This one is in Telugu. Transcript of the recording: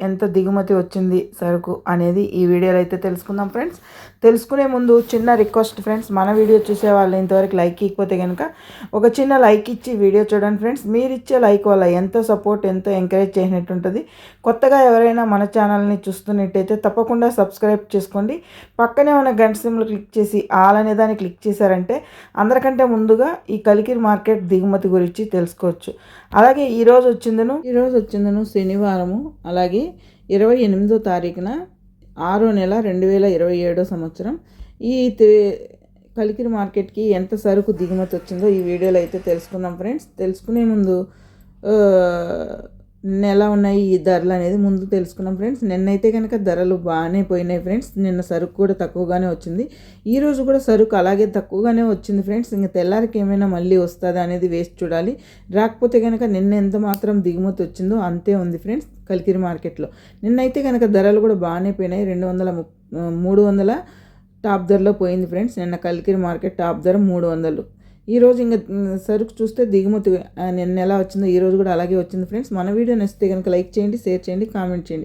ఎంత దిగుమతి వచ్చింది సరుకు అనేది ఈ వీడియోలో అయితే తెలుసుకుందాం ఫ్రెండ్స్. తెలుసుకునే ముందు చిన్న రిక్వెస్ట్ ఫ్రెండ్స్ మన వీడియో చూసే వాళ్ళు ఇంతవరకు లైక్ ఇకపోతే కనుక ఒక చిన్న లైక్ ఇచ్చి వీడియో చూడండి ఫ్రెండ్స్. మీరు ఇచ్చే లైక్ వల్ల ఎంతో సపోర్ట్ ఎంతో ఎంకరేజ్ చేసినట్టు ఉంటుంది. కొత్తగా ఎవరైనా మన ఛానల్ని చూస్తున్నట్టయితే తప్పకుండా సబ్స్క్రైబ్ చేసుకోండి. పక్కనే ఉన్న గంట సిమ్లు క్లిక్ చేసి ఆల్ అనే దాన్ని క్లిక్ చేశారంటే అందరికంటే ముందుగా ఈ కలికిరి మార్కెట్ దిగుమతి గురించి తెలుసుకోవచ్చు. అలాగే ఈరోజు వచ్చిందను ఈరోజు వచ్చిందను శనివారము అలాగే ఇరవై ఎనిమిదో తారీఖున ఆరో నెల రెండు వేల ఇరవై ఏడో సంవత్సరం. ఈ కలికిరి మార్కెట్కి ఎంత సరుకు దిగుమతి వచ్చిందో ఈ వీడియోలో అయితే తెలుసుకుందాం ఫ్రెండ్స్. తెలుసుకునే ముందు ఎలా ఉన్నాయి ఈ ధరలు అనేది ముందు తెలుసుకున్నాం ఫ్రెండ్స్. నిన్నైతే కనుక ధరలు బాగానే పోయినాయి ఫ్రెండ్స్. నిన్న సరుకు కూడా తక్కువగానే వచ్చింది. ఈరోజు కూడా సరుకు అలాగే తక్కువగానే వచ్చింది ఫ్రెండ్స్. ఇంకా తెల్లారికి ఏమైనా మళ్ళీ వస్తుందా అనేది వేసి చూడాలి. రాకపోతే కనుక నిన్న ఎంత మాత్రం దిగుమతి వచ్చిందో అంతే ఉంది ఫ్రెండ్స్ కలికిరి మార్కెట్లో. నిన్నైతే కనుక ధరలు కూడా బాగానే పోయినాయి. రెండు వందల ము మూడు వందల టాప్ ధరలో పోయింది ఫ్రెండ్స్. నిన్న కలికిరి మార్కెట్ టాప్ ధర మూడు వందలు. ఈ రోజు ఇంకా సరుకు చూస్తే దిగుమతి నిన్న ఎలా వచ్చిందో ఈ రోజు కూడా అలాగే వచ్చింది ఫ్రెండ్స్. మన వీడియో నచ్చితే కనుక లైక్ చేయండి షేర్ చేయండి కామెంట్ చేయండి.